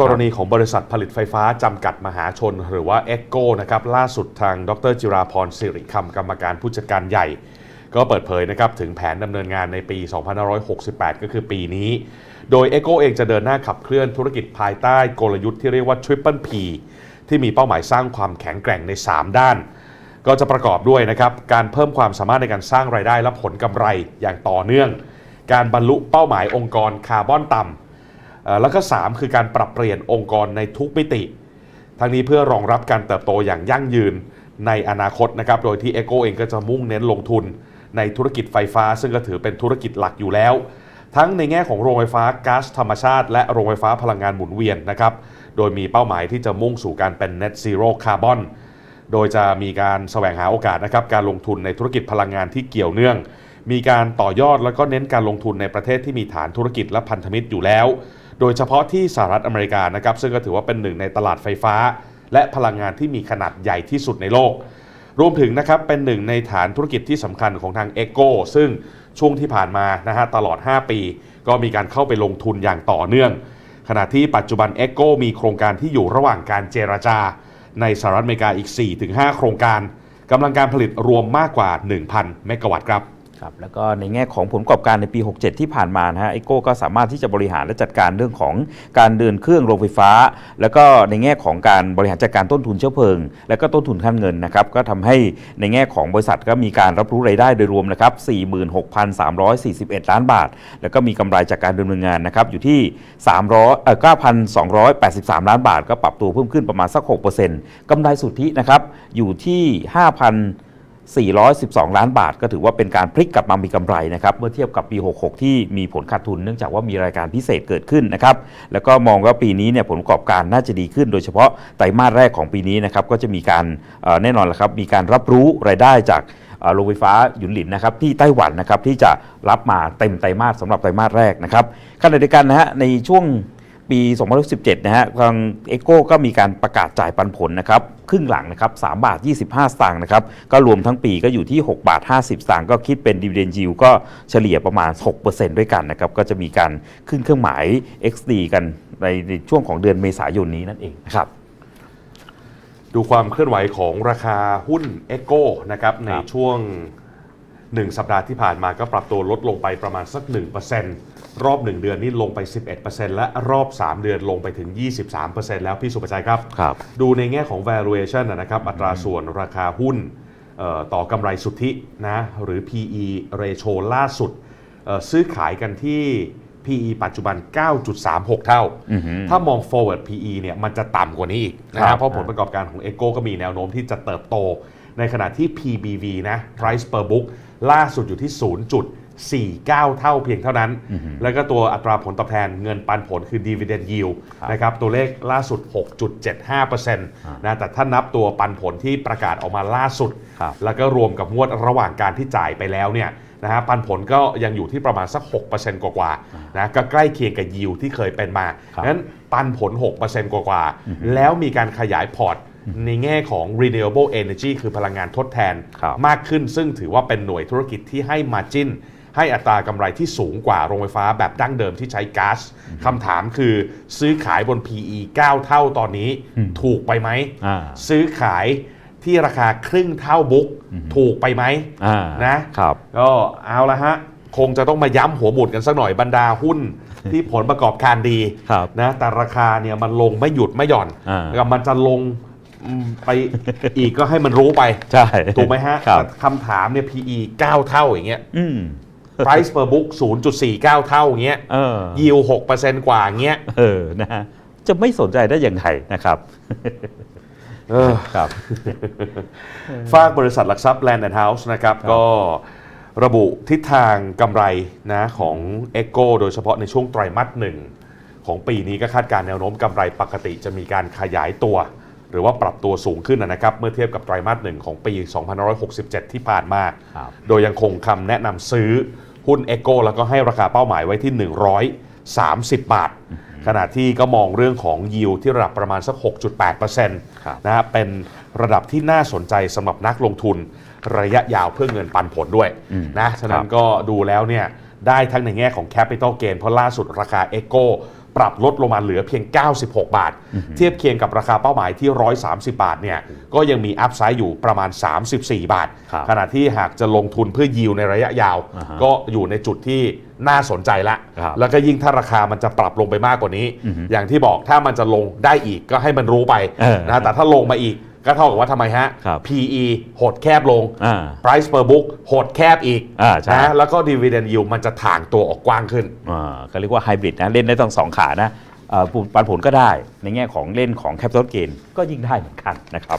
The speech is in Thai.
กรณีของบริษัทผลิตไฟฟ้า จำกัดมหาชน หรือว่า e อ o นะครับล่าสุดทางดรจิราพรสิริคำกรรมการผู้จัดการใหญ่ ก็เปิดเผยนะครับถึงแผนดำเนินงานในปี 2568 ก็คือปีนี้ โดย e อ o เองจะเดินหน้าขับเคลื่อนธุรกิจภายใต้กลยุทธ์ที่เรียกว่า Triple P ที่มีเป้าหมายสร้างความแข็งแกร่งใน 3 ด้าน ก็จะประกอบด้วยนะครับการเพิ่มความสามารถในการสร้างรายได้และผลกำไรอย่างต่อเนื่อง การบรรลุเป้าหมายองค์กรคาร์บอนต่ำ แล้วก็ 3 คือการปรับเปลี่ยนองค์กรในทุกมิติ ทั้งนี้เพื่อรองรับการเติบโตอย่างยั่งยืนในอนาคตนะครับ โดยที่ e อ o เองก็จะมุ่งเน้นลงทุนในธุรกิจไฟฟ้า ซึ่งก็ถือเป็นธุรกิจหลักอยู่แล้ว ทั้งในแง่ของโรงไฟฟ้าก๊าซธรรมชาติ และโรงไฟฟ้าพลังงานหมุนเวียนนะครับ โดยมีเป้าหมายที่จะมุ่งสู่การเป็น net zero carbon โดยจะมีการแสวงหาโอกาสนะครับการลงทุนในธุรกิจพลังงานที่เกี่ยวเนื่อง มีการต่อยอดแล้วก็เน้นการลงทุนในประเทศที่มีฐานธุรกิจและพันธมิตรอยู่แล้ว โดยเฉพาะที่สหรัฐอเมริกานะครับซึ่งก็ถือว่าเป็นหนึ่งในตลาดไฟฟ้า และพลังงานที่มีขนาดใหญ่ที่สุดในโลก รวมถึงนะครับเป็นหนึ่งในฐานธุรกิจที่สำคัญของทาง e อ o ซึ่งช่วงที่ผ่านมานะฮะตลอด 5 ปี ก็มีการเข้าไปลงทุนอย่างต่อเนื่อง ขณะที่ปัจจุบัน e อ o มีโครงการที่อยู่ระหว่างการเจรจา ในสหรัฐอเมริกาอีก 4-5 โครงการกำลังการผลิตรวมมากกว่า 1,000 เมกะวัตต์ครับ ครับแล้วก็ในแง่ของผลประกอบการในปี 67 ที่ผ่านมานะฮะไอโก้ก็สามารถที่จะบริหารและจัดการเรื่องของการเดินเครื่องโรงไฟฟ้า แล้วก็ในแง่ของการบริหารจัดการต้นทุนเชื้อเพลิง แล้วก็ต้นทุนขั้นเงินนะครับก็ทำให้ในแง่ของบริษัทก็มีการรับรู้รายได้โดยรวมนะครับ46,341 ล้านบาท แล้วก็มีกำไรจากการดำเนินงานนะครับอยู่ที่300เอ่อ9,283 ล้านบาท ก็ปรับตัวเพิ่มขึ้นประมาณสัก 6%กำไรสุทธินะครับอยู่ที่ 5,000 412 ล้านบาท ก็ถือว่าเป็นการพลิกกลับมามีกำไรนะครับเมื่อเทียบกับปี 66 ที่มีผลขาดทุนเนื่องจากว่ามีรายการพิเศษเกิดขึ้นนะครับแล้วก็มองว่าปีนี้เนี่ยผลประกอบการน่าจะดีขึ้น โดยเฉพาะไตรมาสแรกของปีนี้นะครับก็จะมีการแน่นอนละครับมีการรับรู้รายได้จากโรงไฟฟ้าหยุนหลินนะครับที่ไต้หวันนะครับที่จะรับมาเต็มไตรมาสสำหรับไตรมาสแรกนะครับขณะเดียวกันนะฮะในช่วง ปี2017นะฮะทางเอโก้ก็มีการประกาศจ่ายปันผลนะครับครึ่งหลังนะครับ3บาท 25 สตางค์นะครับก็รวมทั้งปีก็อยู่ที่ 6 บาท 50 สตางค์ก็คิดเป็นดีเวเดนยิวก็เฉลี่ยประมาณ 6%ด้วยกันนะครับก็จะมีการขึ้นเครื่องหมาย XD กันในช่วงของเดือนเมษายนนี้นั่นเองนะครับดูความเคลื่อนไหวของราคาหุ้น e อ o นะครับในช่วง 1 สัปดาห์ที่ผ่านมาก็ปรับตัวลดลงไปประมาณสัก 1%รอบ 1 เดือนนี่ลงไป 11%และรอบ 3 เดือนลงไปถึง 23%แล้วพี่สุประชัยครับครับดูในแง่ของ valuation นะนะครับอัตราส่วนราคาหุ้นเอ่อต่อกำไรสุทธินะหรือ PE ratio ล่าสุดเอ่อซื้อขายกันที่ PE ปัจจุบัน 9.36 เท่าอือหือถ้ามอง forward PE เนี่ยมันจะต่ำกว่านี้อีกนะครัฮะบเพราะผลประกอบการของ e อ o ก็มีแนวโน้มที่จะเติบโต ในขณะที่ PBV นะ price per book ล่าสุดอยู่ที่ 0.49 เท่าเพียงเท่านั้น แล้วก็ตัวอัตราผลตอบแทนเงินปันผลคือ dividend yield นะครับตัวเลขล่าสุด 6.75%นะแต่ถ้านับตัวปันผลที่ประกาศออกมาล่าสุดครับแล้วก็รวมกับงวดระหว่างการที่จ่ายไปแล้วเนี่ยนะฮะปันผลก็ยังอยู่ที่ประมาณสัก 6%กว่าๆนะก็ใกล้เคียงกับยิวที่เคยเป็นมาครับงั้นปันผล 6%กว่าๆแล้วมีการขยายพอร์ต ในแง่ของ renewable energy คือพลังงานทดแทนครับมากขึ้น ซึ่งถือว่าเป็นหน่วยธุรกิจที่ให้ margin ให้อัตรากำไรที่สูงกว่าโรงไฟฟ้าแบบดั้งเดิมที่ใช้ก๊าซคำถามคือซื้อขายบน PE 9 เท่าตอนนี้ถูกไปไหมอ่าซื้อขายที่ราคาครึ่งเท่าบุ๊กถูกไปไหมอ่านะครับก็เอาละฮะ คงจะต้องมาย้ำหัวหมุดกันสักหน่อยบรรดาหุ้นที่ผลประกอบการดีครับนะแต่ราคาเนี่ยมันลงไม่หยุดไม่หย่อนอ่าแล้วมันจะลง อืมไปอีกก็ให้มันรู้ไป ใช่ถูกไหมฮะครับ แต่คำถามเนี่ย PE 9 เท่าอย่างเงี้ย อืม price per book 0.49 เท่าอย่างเงี้ย เออ yield 6%กว่าอย่างเงี้ยเออนะฮะจะไม่สนใจได้ยังไงนะครับ เออ ครับ ฝากบริษัทหลักทรัพย์ Land and House นะครับ ก็ระบุทิศทางกำไรนะของ e c o โดยเฉพาะในช่วงไตรมาสหนึ่งของปีนี้ก็คาดการณ์แนวโน้มกำไรปกติจะมีการขยายตัว หรือว่าปรับตัวสูงขึ้นนะครับ เมื่อเทียบกับไตรมาสหนึ่งของปี 2567 ที่ผ่านมาครับโดยยังคงคำแนะนำซื้อหุ้น e c o แล้วก็ให้ราคาเป้าหมายไว้ที่ 130 บาท ขณะที่ก็มองเรื่องของยิวที่ระดับประมาณสัก 6.8%ครับนะฮะเป็นระดับที่น่าสนใจสำหรับนักลงทุนระยะยาวเพื่อเงินปันผลด้วยนะ ฉะนั้นก็ดูแล้วเนี่ยได้ทั้งในแง่ของ Capital Gain เพราะล่าสุดราคา e c o ปรับลดลงมาเหลือเพียง 96 บาท เทียบเคียงกับราคาเป้าหมายที่ 130 บาทเนี่ยก็ยังมีอัพไซด์อยู่ประมาณ 34 บาทครับขณะที่หากจะลงทุนเพื่อยิวในระยะยาวอ่าฮะก็อยู่ในจุดที่น่าสนใจละครับแล้วก็ยิ่งถ้าราคามันจะปรับลงไปมากกว่านี้อือฮึอย่างที่บอกถ้ามันจะลงได้อีกก็ให้มันรู้ไปเออนะแต่ถ้าลงมาอีก ก็เท่ากับว่าทำไมฮะ ครับ PE หดแคบลง อ่า price per book หดแคบอีกอ่าใช่ นะแล้วก็ dividend yield มันจะถ่างตัวออกกว้างขึ้น อ่าก็เรียกว่าไฮบริดนะ เล่นได้ทั้งสองขานะเอ่อปันผลก็ได้ในแง่ของเล่นของแคปิตอลเกนก็ยิ่งได้เหมือนกันนะครับ